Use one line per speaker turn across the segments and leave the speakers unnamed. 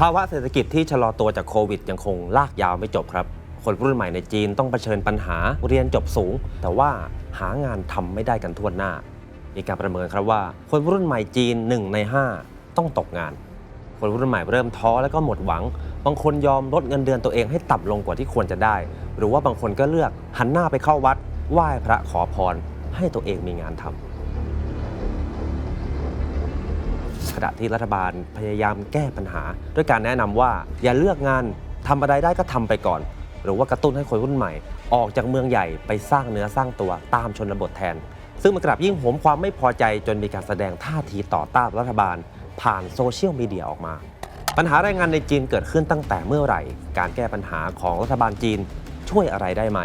ภาวะเศรษฐกิจที่ชะลอตัวจากโควิดยังคงลากยาวไม่จบครับ คนรุ่นใหม่ในจีนต้องเผชิญปัญหาเรียนจบสูง แต่ว่าหางานทำไม่ได้กันทั่วหน้า มีการประเมินครับว่า คนรุ่นใหม่จีน 1 ใน 5 ต้องตกงาน คนรุ่นใหม่เริ่มท้อแล้วก็หมดหวัง บางคนยอมลดเงินเดือนตัวเองให้ต่ำลงกว่าที่ควรจะได้ หรือว่าบางคนก็เลือกหันหน้าไปเข้าวัดไหว้พระขอพรให้ตัวเองมีงานทำ ขณะที่รัฐบาลพยายามแก้ปัญหา ด้วยการแนะนำว่าอย่าเลือกงานทำอะไรได้ก็ทำไปก่อน หรือว่ากระตุ้นให้คนรุ่นใหม่ ออกจากเมืองใหญ่ไปสร้างเนื้อสร้างตัวตามชนบทแทน ซึ่งมันกลับยิ่งโหมความไม่พอใจจนมีการแสดงท่าทีต่อต้านรัฐบาล ผ่านโซเชียลมีเดียออกมา ปัญหาแรงงานในจีนเกิดขึ้นตั้งแต่เมื่อไหร่ การแก้ปัญหาของรัฐบาลจีนช่วยอะไรได้ไหม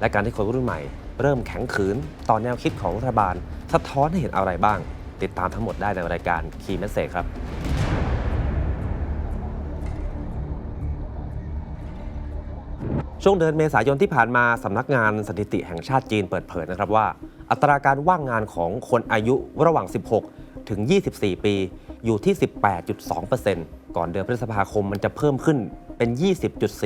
และการที่คนรุ่นใหม่ เริ่มแข็งขืนต่อแนวคิดของรัฐบาล สะท้อนให้เห็นอะไรบ้าง ติดตามทั้งหมดได้ในรายการ Key Message ครับช่วงเดือนเมษายนที่ผ่านมาสำนักงานสถิติแห่งชาติจีนเปิดเผยนะครับว่า อัตราการว่างงานของคนอายุระหว่าง 16 ถึง 24 ปี อยู่ที่ 18.2%ก่อนเดือนพฤษภาคมมันจะเพิ่มขึ้นเป็น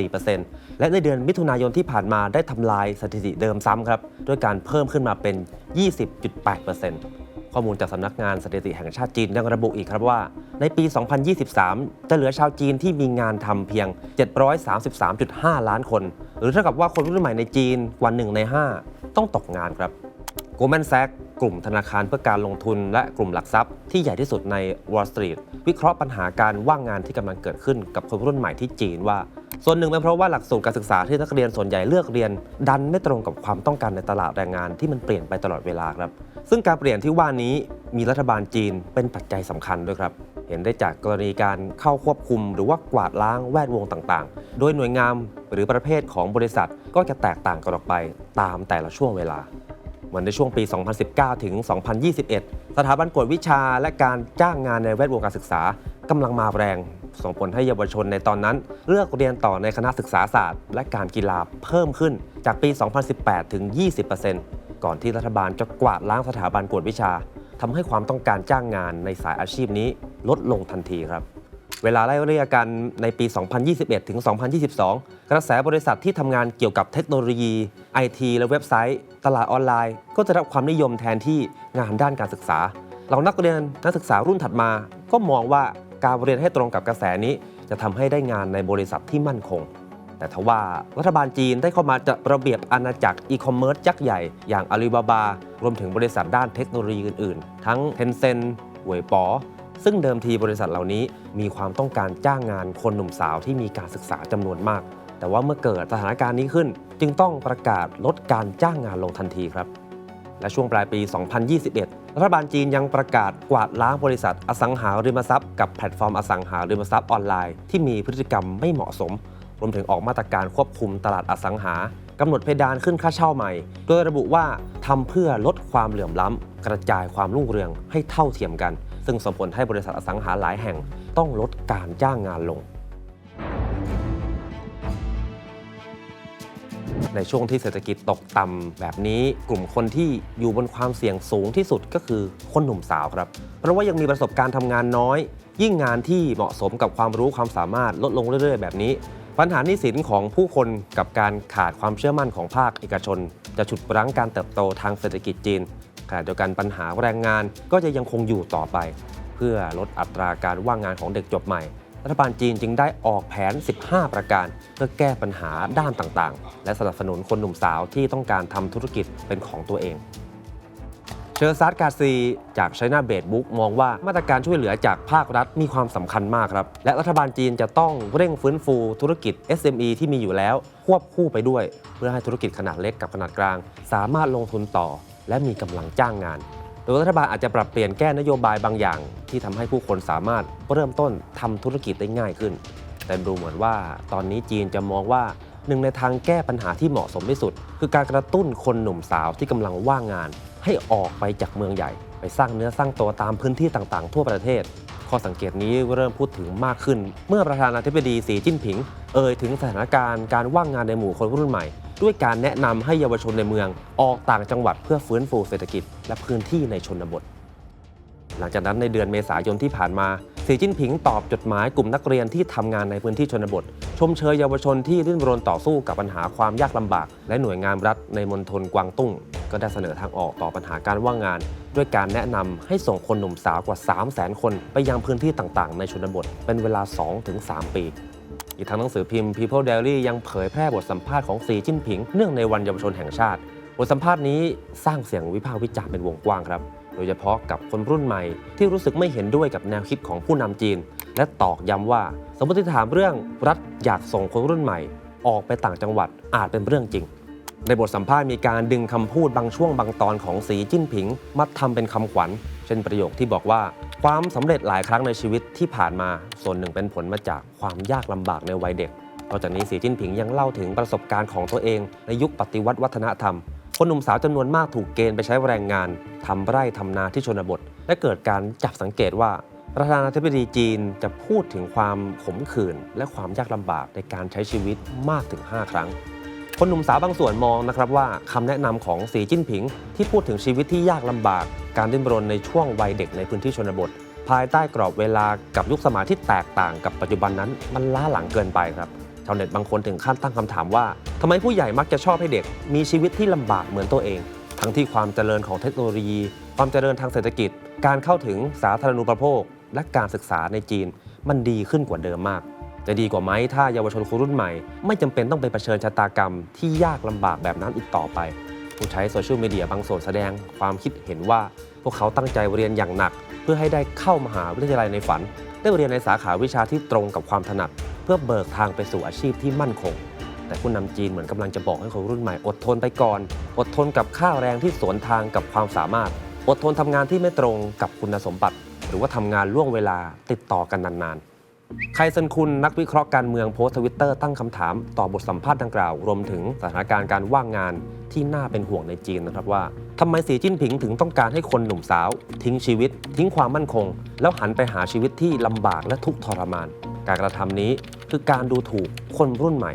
20.4%และในเดือนมิถุนายนที่ผ่านมาได้ทำลายสถิติเดิมซ้ำครับด้วยการเพิ่มขึ้นมาเป็น 20.8% ข้อมูลจากสำนักงานสถิติแห่งชาติจีนยังระบุอีกครับว่า ในปี 2023 จะเหลือชาวจีนที่มีงานทำเพียง 733.5 ล้านคน หรือเท่ากับว่าคนรุ่นใหม่ในจีนกว่า1ใน 5 ต้องตกงานครับ Goldman Sachs กลุ่มธนาคารเพื่อการลงทุนและกลุ่มหลักทรัพย์ที่ใหญ่ที่สุดใน Wall Street วิเคราะห์ปัญหาการว่างงานที่กำลังเกิดขึ้นกับคนรุ่นใหม่ที่จีนว่า ส่วนหนึ่งเป็นเพราะว่าหลักสูตรการศึกษาที่นักเรียนส่วนใหญ่เลือกเรียน ดันไม่ตรงกับความต้องการในตลาดแรงงานที่มันเปลี่ยนไปตลอดเวลาครับ ซึ่งการเปลี่ยนที่ว่านี้มีรัฐบาลจีนเป็นปัจจัยสำคัญด้วยครับ เห็นได้จากกรณีการเข้าควบคุม หรือว่ากวาดล้างแวดวงต่างๆ โดยหน่วยงานหรือประเภทของบริษัทก็จะแตกต่างกันออกไปตามแต่ละช่วงเวลาเหมือนในช่วงปี 2019 ถึง 2021 สถาบันกวดวิชาและการจ้างงานในแวดวงการศึกษากำลังมาแรง ส่งผลให้เยาวชนในตอนนั้น เลือกเรียนต่อในคณะศึกษาศาสตร์ และการกีฬาเพิ่มขึ้นจากปี 2018 ถึง 20%ก่อนที่รัฐบาลจะกวาดล้างสถาบันกวดวิชาทำให้ความต้องการจ้างงานในสายอาชีพนี้ลดลงทันทีครับ เวลาไล่เรียกกันในปี 2021 ถึง 2022 กระแสบริษัทที่ทำงานเกี่ยวกับเทคโนโลยีไอทีและเว็บไซต์ ตลาดออนไลน์ ก็จะรับความนิยมแทนที่งานด้านการศึกษาเรานักเรียนนักศึกษารุ่นถัดมาก็มองว่าการเรียนให้ตรงกับกระแสนี้ จะทำให้ได้งานในบริษัทที่มั่นคง แต่ทว่ารัฐบาลจีนได้เข้ามาจัดระเบียบอาณาจักรอีคอมเมิร์ซยักษ์ใหญ่อย่างอาลีบาบารวมถึงบริษัทด้านเทคโนโลยีอื่นๆ ทั้ง Tencent หวยป๋อซึ่งเดิมทีบริษัทเหล่านี้มีความต้องการจ้างงานคนหนุ่มสาวที่มีการศึกษาจำนวนมาก แต่ว่าเมื่อเกิดสถานการณ์นี้ขึ้น จึงต้องประกาศลดการจ้างงานลงทันทีครับ และช่วงปลายปี 2021 รัฐบาลจีนยังประกาศกวาดล้างบริษัทอสังหาริมทรัพย์กับแพลตฟอร์มอสังหาริมทรัพย์ออนไลน์ที่มีพฤติกรรมไม่เหมาะสม รวมถึงออกมาตรการควบคุมตลาดอสังหากำหนดเพดานขึ้นค่าเช่าใหม่ โดยระบุว่าทำเพื่อลดความเหลื่อมล้ำ กระจายความรุ่งเรืองให้เท่าเทียมกัน ซึ่งส่งผลให้บริษัทอสังหาหลายแห่งต้องลดการจ้างงานลง ในช่วงที่เศรษฐกิจตกต่ำแบบนี้กลุ่มคนที่อยู่บนความเสี่ยงสูงที่สุดก็คือคนหนุ่มสาวครับ เพราะว่ายังมีประสบการณ์ทำงานน้อย ยิ่งงานที่เหมาะสมกับความรู้ความสามารถลดลงเรื่อย ๆ แบบนี้ ปัญหาหนี้สินของผู้คนกับการขาดความเชื่อมั่นของภาคเอกชน จะฉุดรั้งการเติบโตทางเศรษฐกิจจีนขณะเดียวกันปัญหาแรงงานก็จะยังคงอยู่ต่อไป เพื่อลดอัตราการว่างงานของเด็กจบใหม่ รัฐบาลจีนจึงได้ออกแผน 15 ประการ เพื่อแก้ปัญหาด้านต่างๆ และสนับสนุนคนหนุ่มสาวที่ต้องการทำธุรกิจเป็นของตัวเอง เชอร์ซาร์กาซีจาก China b a d Book มองว่ามาตรการช่วยเหลือจากภาครัฐมีความสำคัญมากครับ และรัฐบาลจีนจะต้องเร่งฟื้นฟูธุรกิจ SME ที่มีอยู่แล้ว ควบคู่ไปด้วย เพื่อให้ธุรกิจขนาดเล็กกับขนาดกลาง สามารถลงทุนต่อ และมีกำลังจ้างงาน โดยรัฐบาลอาจจะปรับเปลี่ยนแก้นโยบายบางอย่าง ที่ทำให้ผู้คนสามารถเริ่มต้นทำธุรกิจได้ง่ายขึ้น แต่ดูเหมือนว่าตอนนี้จีนจะมองว่าหนึ่งในทางแก้ปัญหาที่เหมาะสมที่สุด คือการกระตุ้นคนหนุ่มสาวที่กำลังว่างงาน ให้ออกไปจากเมืองใหญ่ ไปสร้างเนื้อสร้างตัวตามพื้นที่ต่างๆ ทั่วประเทศ ข้อสังเกตนี้เริ่มพูดถึงมากขึ้น เมื่อประธานาธิบดีสีจิ้นผิง เอ่ยถึงสถานการณ์การว่างงานในหมู่คนรุ่นใหม่ ด้วยการแนะนำให้เยาวชนในเมือง ออกต่างจังหวัดเพื่อฟื้นฟูเศรษฐกิจ และพื้นที่ในชนบท หลังจากนั้นในเดือนเมษายนที่ผ่านมาสีจิ้นผิงตอบจดหมายกลุ่มนักเรียนที่ทำงานในพื้นที่ชนบท ชมเชยเยาวชนที่ดิ้นรนต่อสู้กับปัญหาความยากลำบาก และหน่วยงานรัฐในมณฑลกวางตุ้ง ก็ได้เสนอทางออกต่อปัญหาการว่างงาน ด้วยการแนะนำให้ส่งคนหนุ่มสาวกว่า 3 0 0 0 0 0 คน ไปยังพื้นที่ต่างๆ ในชนบทเป็นเวลา 2-3 ปี อีกทั้งหนังสือพิมพ์ People Daily ยังเผยแพร่บทสัมภาษณ์ของสีจิ้นผิง เนื่องในวันเยาวชนแห่งชาติ บทสัมภาษณ์นี้สร้างเสียงวิพากษ์วิจารณ์เป็นวงกว้างครับ โดยเฉพาะกับคนรุ่นใหม่ ที่รู้สึกไม่เห็นด้วยกับแนวคิดของผู้นำจีน และตอกย้ำว่า สมมติฐานเรื่องรัฐอยากส่งคนรุ่นใหม่ ออกไปต่างจังหวัดอาจเป็นเรื่องจริง ในบทสัมภาษณ์มีการดึงคำพูดบางช่วงบางตอนของสีจิ้นผิง มาทำเป็นคำขวัญ เช่นประโยคที่บอกว่า ความสำเร็จหลายครั้งในชีวิตที่ผ่านมา ส่วนหนึ่งเป็นผลมาจากความยากลำบากในวัยเด็ก นอกจากนี้สีจิ้นผิงยังเล่าถึงประสบการณ์ของตัวเอง ในยุคปฏิวัติวัฒนธรรม คนหนุ่มสาวจำนวนมากถูกเกณฑ์ไปใช้แรงงานทำไร่ทำนาที่ชนบท และเกิดการจับสังเกตว่าประธานาธิบดีจีนจะพูดถึงความขมขื่นและความยากลำบากในการใช้ชีวิตมากถึง 5 ครั้ง คนหนุ่มสาวบางส่วนมองนะครับว่าคำแนะนำของสีจิ้นผิง ที่พูดถึงชีวิตที่ยากลำบาก การดิ้นรนในช่วงวัยเด็กในพื้นที่ชนบท ภายใต้กรอบเวลากับยุคสมัยที่แตกต่างกับปัจจุบันนั้น มันล้าหลังเกินไปครับชาวเน็ตบางคนถึงขั้นตั้งคำถามว่าทำไมผู้ใหญ่มักจะชอบให้เด็ก มีชีวิตที่ลำบากเหมือนตัวเอง ทั้งที่ความเจริญของเทคโนโลยี ความเจริญทางเศรษฐกิจ การเข้าถึงสาธารณูปโภค และการศึกษาในจีน มันดีขึ้นกว่าเดิมมาก จะดีกว่าไหมถ้าเยาวชนคนรุ่นใหม่ ไม่จำเป็นต้องไปเผชิญชะตากรรมที่ยากลำบากแบบนั้นอีกต่อไป ผู้ใช้โซเชียลมีเดียบางส่วนแสดงความคิดเห็นว่า พวกเขาตั้งใจเรียนอย่างหนัก เพื่อให้ได้เข้ามหาวิทยาลัยในฝัน ได้เรียนในสาขาวิชาที่ตรงกับความถนัด เพื่อเบิกทางไปสู่อาชีพที่มั่นคง แต่ผู้นำจีนเหมือนกำลังจะบอกให้คนรุ่นใหม่อดทนไปก่อน อดทนกับค่าแรงที่สวนทางกับความสามารถ อดทนทำงานที่ไม่ตรงกับคุณสมบัติ หรือว่าทำงานล่วงเวลาติดต่อกันนานๆ ไครเซนคุณนักวิเคราะห์การเมืองโพสต์ทวิตเตอร์ตั้งคำถามต่อบทสัมภาษณ์ดังกล่าว รวมถึงสถานการณ์การว่างงานที่น่าเป็นห่วงในจีนนะครับว่าทำไมสีจิ้นผิงถึงต้องการให้คนหนุ่มสาว ทิ้งชีวิต ทิ้งความมั่นคง แล้วหันไปหาชีวิตที่ลำบากและทุกข์ทรมาน การกระทำนี้คือการดูถูกคนรุ่นใหม่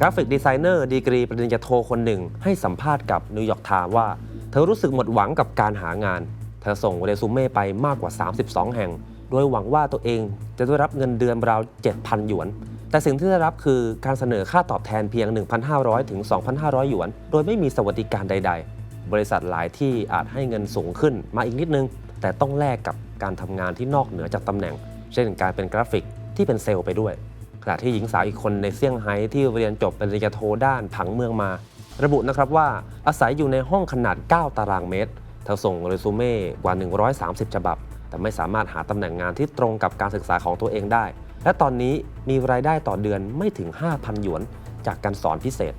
กราฟิกดีไซเนอร์ดีกรีปริญญาโทคนหนึ่ง ให้สัมภาษณ์กับนิวยอร์กไทม์ว่า เธอรู้สึกหมดหวังกับการหางาน เธอส่งเรซูเม่ไปมากกว่า 32 แห่ง โดยหวังว่าตัวเองจะได้รับเงินเดือนราว 7,000 หยวน แต่สิ่งที่ได้รับคือการเสนอค่าตอบแทนเพียง 1,500 ถึง 2,500 หยวน โดยไม่มีสวัสดิการใด ๆ บริษัทหลายที่อาจให้เงินสูงขึ้นมาอีกนิดนึง แต่ต้องแลกกับการทำงานที่นอกเหนือจากตำแหน่ง เช่นการเป็นกราฟิกที่เป็นเซลล์ไปด้วย ขณะที่หญิงสาวอีกคนในเซี่ยงไฮ้ที่เรียนจบปริญญาโทด้านผังเมืองมา ระบุนะครับว่าอาศัยอยู่ในห้องขนาด 9 ตารางเมตรเธอส่งเรซูเม่กว่า 130 ฉบับ แต่ไม่สามารถหาตำแหน่งงานที่ตรงกับการศึกษาของตัวเองได้ และตอนนี้มีรายได้ต่อเดือนไม่ถึง 5,000 หยวน จากการสอนพิเศษ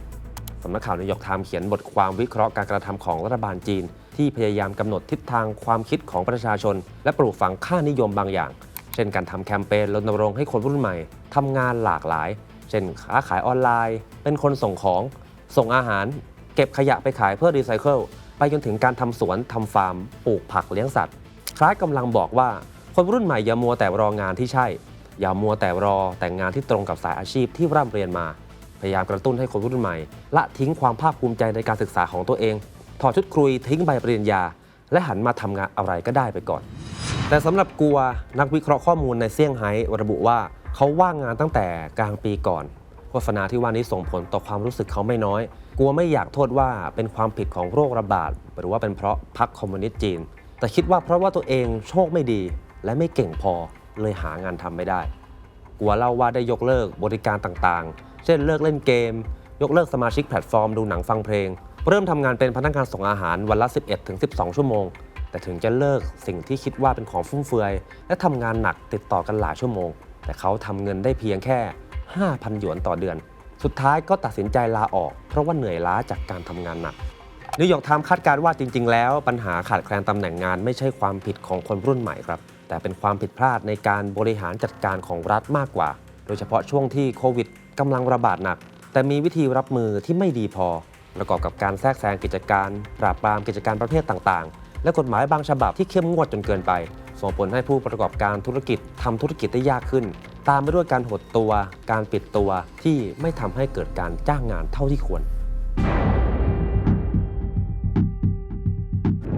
สำนักข่าวนิวยอร์กไทม์เขียนบทความวิเคราะห์การกระทำของรัฐบาลจีน ที่พยายามกำหนดทิศทางความคิดของประชาชน และปลูกฝังค่านิยมบางอย่าง เช่นการทำแคมเปญรณรงค์ให้คนรุ่นใหม่ทำงานหลากหลาย เช่นค้าขายออนไลน์ เป็นคนส่งของ ส่งอาหาร เก็บขยะไปขายเพื่อรีไซเคิลไปจนถึงการทำสวนทำฟาร์มปลูกผักเลี้ยงสัตว์ ล้ายกำลังบอกว่า คนรุ่นใหม่อย่ามัวแต่รองานที่ใช่ อย่ามัวแต่รอแต่งงานที่ตรงกับสายอาชีพที่ร่ำเรียนมา พยายามกระตุ้นให้คนรุ่นใหม่ ละทิ้งความภาคภูมิใจในการศึกษาของตัวเองถอดชุดครุยทิ้งใบปริญญา และหันมาทำงานอะไรก็ได้ไปก่อน แต่สำหรับกัวนักวิเคราะห์ข้อมูลในเซี่ยงไฮ้ระบุว่าเขาว่างงานตั้งแต่กลางปีก่อนโฆษณาที่ว่านี้ส่งผลต่อความรู้สึกเขาไม่น้อย กลัวไม่อยากโทษว่าเป็นความผิดของโรคระบาด หรือว่าเป็นเพราะพรรคคอมมิวนิสต์จีน แต่คิดว่าเพราะว่าตัวเองโชคไม่ดีและไม่เก่งพอเลยหางานทำไม่ได้กัวเล่าว่าได้ยกเลิกบริการต่างๆ เช่นเลิกเล่นเกม ยกเลิกสมาชิกแพลตฟอร์มดูหนังฟังเพลง เริ่มทำงานเป็นพนักงานส่งอาหารวันละ 11-12 ชั่วโมง แต่ถึงจะเลิกสิ่งที่คิดว่าเป็นของฟุ่มเฟือย และทำงานหนักติดต่อกันหลายชั่วโมง แต่เขาทำเงินได้เพียงแค่ 5,000 หยวนต่อเดือน สุดท้ายก็ตัดสินใจลาออก เพราะว่าเหนื่อยล้าจากการทำงานหนัก นิวยอร์กไทม์คาดการณ์ว่าจริง ๆ แล้วปัญหาขาดแคลนตำแหน่งงานไม่ใช่ความผิดของคนรุ่นใหม่ครับ แต่เป็นความผิดพลาดในการบริหารจัดการของรัฐมากกว่า โดยเฉพาะช่วงที่โควิดกำลังระบาดหนัก แต่มีวิธีรับมือที่ไม่ดีพอ ประกอบกับการแทรกแซงกิจการ ปราบปรามกิจการประเภทต่างๆ และกฎหมายบางฉบับที่เข้มงวดจนเกินไปส่งผลให้ผู้ประกอบการธุรกิจทำธุรกิจได้ยากขึ้น ตามไปด้วยการหดตัว การปิดตัวที่ไม่ทำให้เกิดการจ้างงานเท่าที่ควร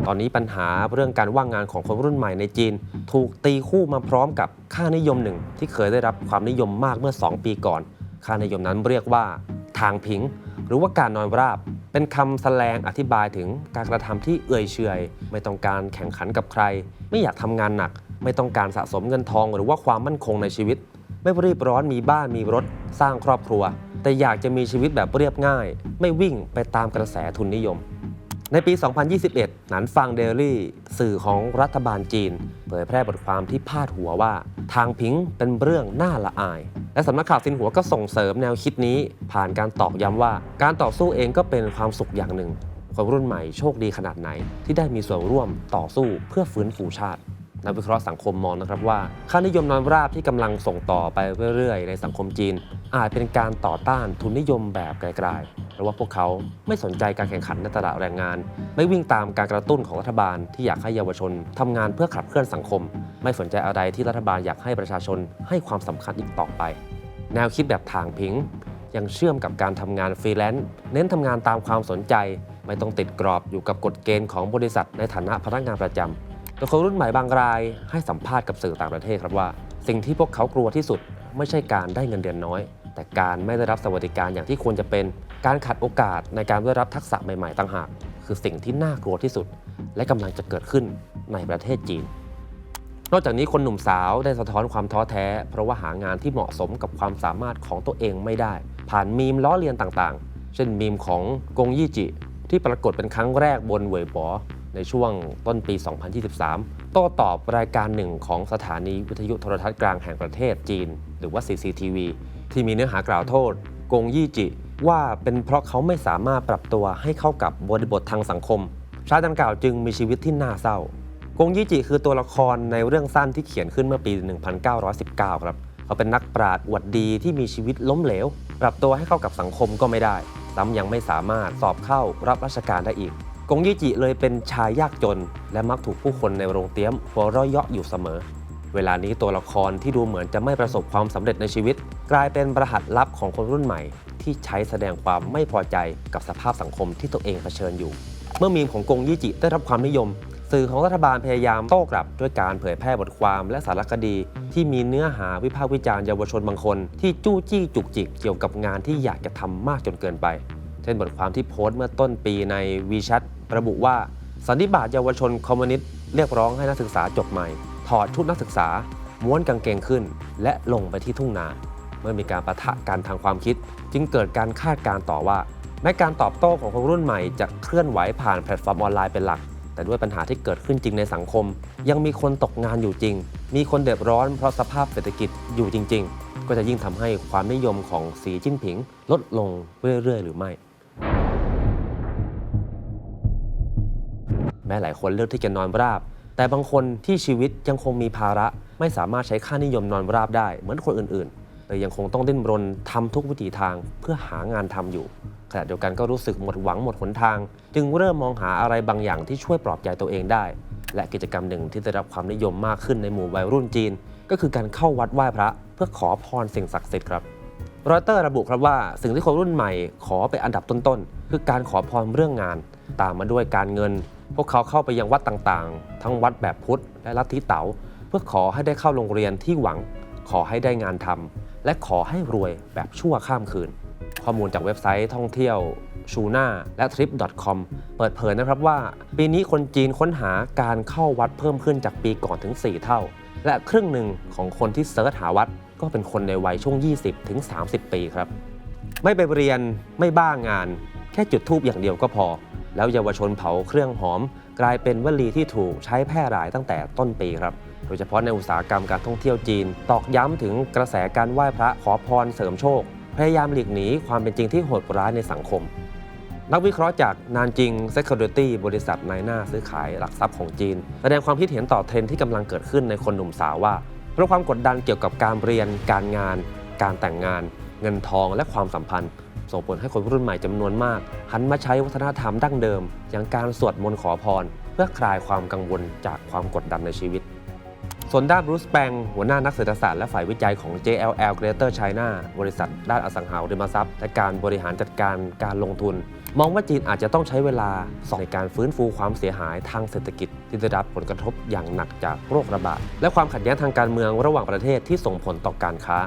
ตอนนี้ปัญหาเรื่องการว่างงานของคนรุ่นใหม่ในจีน ถูกตีคู่มาพร้อมกับค่านิยมหนึ่ง ที่เคยได้รับความนิยมมากเมื่อ 2 ปีก่อน ค่านิยมนั้นเรียกว่า ทางผิง หรือว่าการนอนราบ เป็นคำแสลงอธิบายถึงการกระทำที่เอื่อยเฉยไม่ต้องการแข่งขันกับใคร ไม่อยากทำงานหนัก ไม่ต้องการสะสมเงินทอง หรือว่าความมั่นคงในชีวิต ไม่รีบร้อนมีบ้านมีรถ สร้างครอบครัว แต่อยากจะมีชีวิตแบบเรียบง่าย ไม่วิ่งไปตามกระแสทุนนิยม ในปี 2021 หนันฟังเดลี่ สื่อของรัฐบาลจีน เผยแพร่บทความที่พาดหัวว่า ทางพิงเป็นเรื่องน่าละอาย และสำนักข่าวซินหัวก็ส่งเสริมแนวคิดนี้ ผ่านการตอกย้ำว่า การต่อสู้เองก็เป็นความสุขอย่างหนึ่ง คนรุ่นใหม่โชคดีขนาดไหน ที่ได้มีส่วนร่วมต่อสู้เพื่อฟื้นฟูชาตินักวิเคราะห์สังคมมองนะครับว่า ค่านิยมนอนราบที่กำลังส่งต่อไปเรื่อยๆ ในสังคมจีน อาจเป็นการต่อต้านทุนนิยมแบบไกลๆ เพราะว่าพวกเขาไม่สนใจการแข่งขันในตลาดแรงงาน ไม่วิ่งตามการกระตุ้นของรัฐบาลที่อยากให้เยาวชนทำงานเพื่อขับเคลื่อนสังคม ไม่สนใจอะไรที่รัฐบาลอยากให้ประชาชนให้ความสำคัญอีกต่อไป แนวคิดแบบทางพิงยังเชื่อมกับการทำงานฟรีแลนซ์เน้นทำงานตามความสนใจ ไม่ต้องติดกรอบอยู่กับกฎเกณฑ์ของบริษัทในฐานะพนักงานประจำแต่คนรุ่นใหม่บางรายให้สัมภาษณ์กับสื่อต่างประเทศครับว่า สิ่งที่พวกเขากลัวที่สุด ไม่ใช่การได้เงินเดือนน้อย แต่การไม่ได้รับสวัสดิการอย่างที่ควรจะเป็น การขาดโอกาสในการได้รับทักษะใหม่ๆต่างหาก คือสิ่งที่น่ากลัวที่สุด และกำลังจะเกิดขึ้นในประเทศจีน นอกจากนี้คนหนุ่มสาวได้สะท้อนความท้อแท้ เพราะว่าหางานที่เหมาะสมกับความสามารถของตัวเองไม่ได้ ผ่านมีมล้อเลียนต่างๆ เช่นมีมของกงยี่จิ ที่ปรากฏเป็นครั้งแรกบนเวยบอ ในช่วงต้นปี 2023 โต้ตอบรายการหนึ่งของสถานีวิทยุโทรทัศน์กลางแห่งประเทศจีน หรือว่า CCTV ที่มีเนื้อหากล่าวโทษ กงยี่จิ ว่าเป็นเพราะเขาไม่สามารถปรับตัวให้เข้ากับบริบททางสังคม ชายดังกล่าวจึงมีชีวิตที่น่าเศร้า กงยี่จิคือตัวละครในเรื่องสั้นที่เขียนขึ้นเมื่อปี 1919 ครับ เขาเป็นนักปราชญ์อวดดีที่มีชีวิตล้มเหลว ปรับตัวให้เข้ากับสังคมก็ไม่ได้ ซ้ำยังไม่สามารถสอบเข้ารับราชการได้อีก งยี่จิเลยเป็นชายยากจน และมักถูกผู้คนในโรงเตี้ยมหัวเราะเยาะอยู่เสมอ เวลานี้ตัวละครที่ดูเหมือนจะไม่ประสบความสำเร็จในชีวิต กลายเป็นประหัตลับของคนรุ่นใหม่ ที่ใช้แสดงความไม่พอใจกับสภาพสังคมที่ตัวเองเผชิญอยู่ เมื่อมีมของกงยี่จิได้รับความนิยม สื่อของรัฐบาลพยายามโต้กลับ ด้วยการเผยแพร่บทความและสารคดี ที่มีเนื้อหาวิพากษ์วิจารณ์เยาวชนบางคน ที่จู้จี้จุกจิกเกี่ยวกับงานที่อยากจะทำมากจนเกินไป เช่นบทความที่โพสต์เมื่อต้นปีในวีชั t ระบุว่า สันนิบาตเยาวชนคอมมิวนิสต์เรียกร้องให้นักศึกษาจบใหม่ ถอดชุดนักศึกษา ม้วนกางเกงขึ้น และลงไปที่ทุ่งนา เมื่อมีการประทะกันทางความคิด จึงเกิดการคาดการณ์ต่อว่าแม้การตอบโต้ของคนรุ่นใหม่จะเคลื่อนไหวผ่านแพลตฟอร์มออนไลน์เป็นหลัก แต่ด้วยปัญหาที่เกิดขึ้นจริงในสังคม ยังมีคนตกงานอยู่จริง มีคนเดือดร้อนเพราะสภาพเศรษฐกิจอยู่จริง ๆ ก็จะยิ่งทำให้ความนิยมของสีจิ้นผิง ลดลงเรื่อยๆ หรือไม่ ม้หลายคนเลือกที่จะนอนราบ แต่บางคนที่ชีวิตยังคงมีภาระไม่สามารถใช้ค่านิยมนอนราบได้เหมือนคนอื่นๆเลยยังคงต้องดิ้นรนทำทุกวิถีทางเพื่อหางานทำอยู่ขณะเดียวกันก็รู้สึกหมดหวังหมดหนทาง จึงเริ่มมองหาอะไรบางอย่างที่ช่วยปลอบใจตัวเองได้ และกิจกรรมหนึ่งที่ได้รับความนิยมมากขึ้นในหมู่วัยรุ่นจีน ก็คือการเข้าวัดไหว้พระ เพื่อขอพรสิ่งศักดิ์สิทธิ์ครับรอยเตอร์ระบุครับว่าสิ่งที่คนรุ่นใหม่ขอเป็นอันดับต้นๆ คือการขอพรเรื่องงาน ตามมาด้วยการเงิน พวกเขาเข้าไปยังวัดต่างๆ ทั้งวัดแบบพุทธและลัทธิเต๋าเพื่อขอให้ได้เข้าโรงเรียนที่หวัง ขอให้ได้งานทำและขอให้รวยแบบชั่วข้ามคืน ข้อมูลจากเว็บไซต์ท่องเที่ยวชูน่าและ trip.com เปิดเผยนะครับว่า ปีนี้คนจีนค้นหาการเข้าวัดเพิ่มขึ้นจากปีก่อนถึง 4 เท่า และครึ่งหนึ่งของคนที่เซิร์ชหาวัด ก็เป็นคนในวัยช่วง 20ถึง30ปีครับ ไม่ไปเรียนไม่บ้างาน แค่จุดทูบอย่างเดียวก็พอ แล้วเยาวชนเผาเครื่องหอม กลายเป็นวลีที่ถูกใช้แพร่หลายตั้งแต่ต้นปีครับ โดยเฉพาะในอุตสาหกรรมการท่องเที่ยวจีน ตอกย้ำถึงกระแสการไหว้พระขอพรเสริมโชค พยายามหลีกหนีความเป็นจริงที่โหดร้ายในสังคม นักวิเคราะห์จากนานจิง Security บริษัทนายหน้าซื้อขายหลักทรัพย์ของจีน แสดงความคิดเห็นต่อเทรนที่กำลังเกิดขึ้นในคนหนุ่มสาวว่าเพราะความกดดันเกี่ยวกับการเรียน การงาน การแต่งงาน เงินทองและความสัมพันธ์ ส่งผลให้คนรุ่นใหม่จำนวนมาก หันมาใช้วัฒนธรรมดั้งเดิม อย่างการสวดมนต์ขอพร เพื่อคลายความกังวลจากความกดดันในชีวิต ส่วนด้านบรูซแปงหัวหน้านักเศรษฐศาสตร์และฝ่ายวิจัยของ JLL Greater China บริษัทด้านอสังหาริมทรัพย์ และการบริหารจัดการการลงทุน มองว่าจีนอาจจะต้องใช้เวลาในการฟื้นฟูความเสียหายทางเศรษฐกิจที่ได้รับผลกระทบอย่างหนักจากโรคระบาดและความขัดแย้งทางการเมืองระหว่างประเทศที่ส่งผลต่อการค้า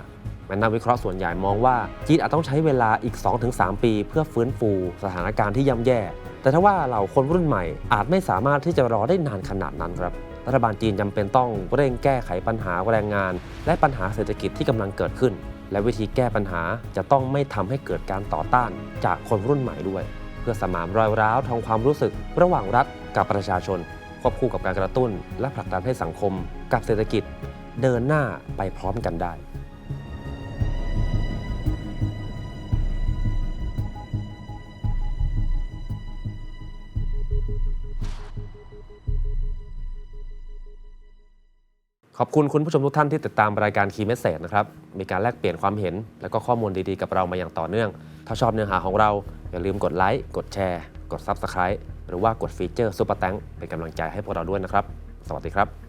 นักวิเคราะห์ส่วนใหญ่มองว่าจีนอาจต้องใช้เวลาอีก 2-3 ปี เพื่อฟื้นฟูสถานการณ์ที่ย่ำแย่ แต่ถ้าว่าเราคนรุ่นใหม่อาจไม่สามารถที่จะรอได้นานขนาดนั้นครับรัฐบาลจีนจำเป็นต้องเร่งแก้ไขปัญหาแรงงาน และปัญหาเศรษฐกิจที่กำลังเกิดขึ้น และวิธีแก้ปัญหาจะต้องไม่ทำให้เกิดการต่อต้านจากคนรุ่นใหม่ด้วย เพื่อสมานรอยร้าวทางความรู้สึก ระหว่างรัฐกับประชาชนควบคู่กับการกระตุ้น และผลักดันให้สังคม กับเศรษฐกิจ เดินหน้าไปพร้อมกันได้ ขอบคุณคุณผู้ชมทุกท่านที่ติดตามรายการคีย์เมสเซจนะครับ มีการแลกเปลี่ยนความเห็น และก็ข้อมูลดีๆกับเรามาอย่างต่อเนื่อง ถ้าชอบเนื้อหาของเรา อย่าลืมกดไลค์ กดแชร์ กด Subscribe หรือว่ากดฟีเจอร์ซูเปอร์แตงเป็นกำลังใจให้พวกเราด้วยนะครับ สวัสดีครับ